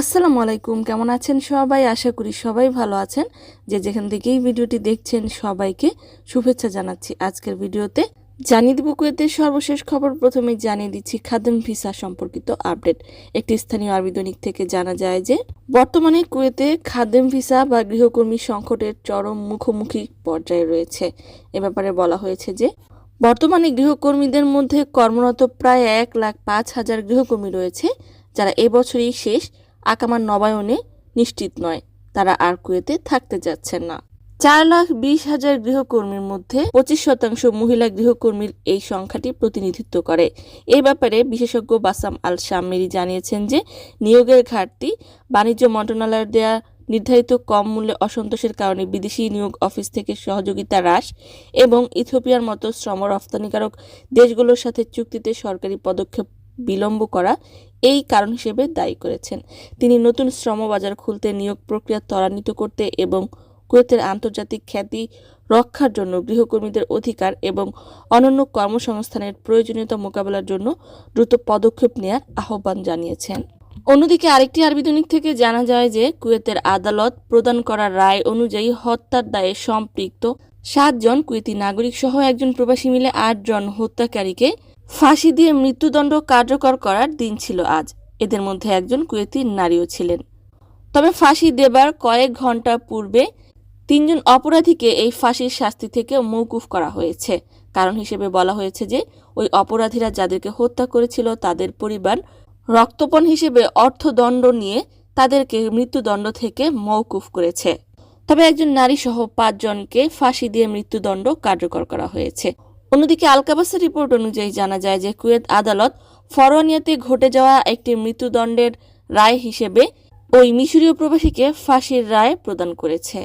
আসসালামু আলাইকুম, কেমন আছেন সবাই? আশা করি সবাই ভালো আছেন। যে যেখান থেকেই ভিডিওটি দেখছেন সবাইকে শুভেচ্ছা জানাচ্ছি। আজকের ভিডিওতে জানিয়ে দিব কুয়েতের সর্বশেষ খবর। প্রথমেই জানিয়ে দিচ্ছি খাদেম ভিসা সম্পর্কিত আপডেট। একটি স্থানীয় আরবি দৈনিক থেকে জানা যায় যে, বর্তমানে কুয়েতে খাদেম ভিসা বা গৃহকর্মী সংকটের চরম মুখোমুখি পর্যায়ে রয়েছে। এ ব্যাপারে বলা হয়েছে যে, বর্তমানে গৃহকর্মীদের মধ্যে কর্মরত প্রায় এক লাখ পাঁচ হাজার গৃহকর্মী রয়েছে, যারা এবছরই শেষ আকামার নবায়নে নিশ্চিত নয়। তারা আর কুয়েতে থাকতে যাচ্ছেন না। চার লাখ বিশ হাজার গৃহকর্মীর মধ্যে পঁচিশ শতাংশ মহিলা গৃহকর্মীর এই সংখ্যাটি প্রতিনিধিত্ব করে। এ ব্যাপারে বিশেষজ্ঞ বাসাম আল শামেরি জানিয়েছেন যে, নিয়োগের ঘাটতি বাণিজ্য মন্ত্রণালয়ের দেয়া নির্ধারিত কম মূল্যে অসন্তোষের কারণে বিদেশি নিয়োগ অফিস থেকে সহযোগিতা হ্রাস এবং ইথিওপিয়ার মতো শ্রম রফতানিকারক দেশগুলোর সাথে চুক্তিতে সরকারি পদক্ষেপ বিলম্ব করা এই কারণ হিসেবে দায়ী করেছেন। তিনি নতুন শ্রম বাজার খুলতে নিয়োগ প্রক্রিয়া ত্বরান্বিত করতে এবং কুয়েতের আন্তর্জাতিক খ্যাতি রক্ষার জন্য গৃহকর্মীদের অধিকার এবং অনন্য কর্মসংস্থানের প্রয়োজনীয়তা মোকাবেলার জন্য দ্রুত পদক্ষেপ নেয়ার আহ্বান জানিয়েছেন। অন্যদিকে আরেকটি আরবি দৈনিক থেকে জানা যায় যে কুয়েতের আদালত প্রদান করা রায় অনুযায়ী হত্যার দায়ে সম্পৃক্ত সাতজন কুয়েতি নাগরিক সহ একজন প্রবাসী মিলে আটজন হত্যাকারীকে ফাঁসি দিয়ে মৃত্যুদণ্ড কার্যকর করার দিন ছিল আজ। এদের মধ্যে একজন কুয়েতি নারীও ছিলেন। তবে ফাঁসি দেবার কয়েক ঘণ্টা পূর্বে তিনজন অপরাধীকে এই ফাঁসির শাস্তি থেকে মৌকুফ করা হয়েছে। কারণ হিসেবে বলা হয়েছে যে, ওই অপরাধীরা যাদেরকে হত্যা করেছিল, তাদের পরিবার রক্তপণ হিসেবে অর্থদণ্ড নিয়ে তাদেরকে মৃত্যুদণ্ড থেকে মৌকুফ করেছে। তবে একজন নারী সহ পাঁচজনকে ফাঁসি দিয়ে মৃত্যুদণ্ড কার্যকর করা হয়েছে। অন্যদিকে আলকাবাসের রিপোর্ট অনুযায়ী জানা যায় যে কুয়েত আদালত ফরওয়ানিয়াতে ঘটে যাওয়া একটি মৃত্যুদণ্ডের রায় হিসেবে ওই মিশরীয় প্রবাসীকে ফাঁসির রায় প্রদান করেছে।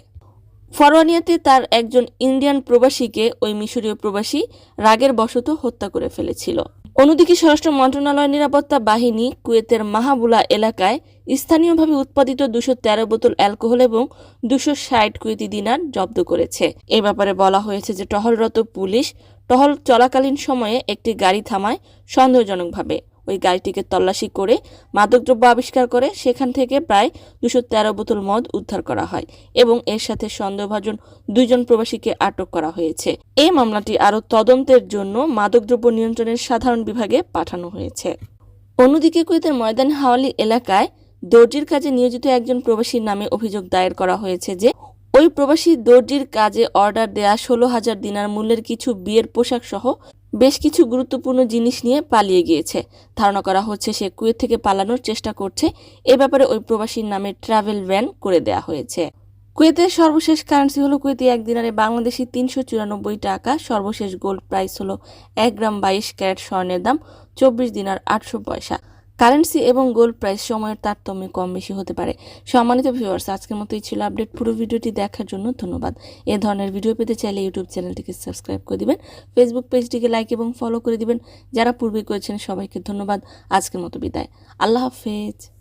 ফরওয়ানিয়াতে তার একজন ইন্ডিয়ান প্রবাসীকে ওই মিশরীয় প্রবাসী রাগের বশত হত্যা করে ফেলেছিল। অন্যদিকে স্বরাষ্ট্র মন্ত্রণালয়ের নিরাপত্তা বাহিনী কুয়েতের মাহাবুলা এলাকায় স্থানীয়ভাবে উৎপাদিত দুশো তেরো বোতল অ্যালকোহল এবং দুশো ষাট কুয়েতি দিনার জব্দ করেছে। এ ব্যাপারে বলা হয়েছে যে টহলরত পুলিশ টহল চলাকালীন সময়ে একটি গাড়ি থামায় সন্দেহজনকভাবে। ওই গাড়িটিকে তল্লাশি করে মাদকদ্রব্য আবিষ্কার করে সেখান থেকে প্রায় দুশো তেরো বোতল মদ উদ্ধার করা হয় এবং এর সাথে সন্দেহভাজন দুইজন প্রবাসীকে আটক করা হয়েছে। এই মামলাটি আরও তদন্তের জন্য মাদকদ্রব্য নিয়ন্ত্রণের সাধারণ বিভাগে পাঠানো হয়েছে। অন্যদিকে কুয়েতের ময়দান হাওয়ালি এলাকায় দর্জির কাজে নিয়োজিত একজন প্রবাসীর নামে অভিযোগ দায়ের করা হয়েছে যে ওই প্রবাসী দর্জির কাজে অর্ডার দেয়া ষোলো হাজার দিনার মূল্যের কিছু বিয়ের পোশাক সহ বেশ কিছু গুরুত্বপূর্ণ জিনিস নিয়ে পালিয়ে গিয়েছে। ধারণা করা হচ্ছে সে কুয়েত থেকে পালানোর চেষ্টা করছে। এ ব্যাপারে ওই প্রবাসীর নামে ট্রাভেল ব্যান করে দেয়া হয়েছে। কুয়েতের সর্বশেষ কারেন্সি হলো কুয়েতি এক দিনারে বাংলাদেশি তিনশো চুরানব্বই টাকা, সর্বশেষ গোল্ড প্রাইস হলো এক গ্রাম বাইশ ক্যারেট স্বর্ণের দাম চব্বিশ দিনার আটশো পয়সা। কারেন্সি এবং গোল্ড প্রাইস সময়ের তারতম্যে কম বেশি হতে পারে। সম্মানিত ভিউয়ার্স আজকের মতোই ছিল আপডেট পুরো ভিডিওটি দেখার জন্য ধন্যবাদ। এ ধরনের ভিডিও পেতে চাইলে ইউটিউব চ্যানেলটিকে সাবস্ক্রাইব করে দিবেন ফেসবুক পেজটিকে লাইক এবং ফলো করে দিবেন। যারা পূর্বে করেছেন সবাইকে ধন্যবাদ। আজকের মতো বিদায়। আল্লাহ হাফেজ।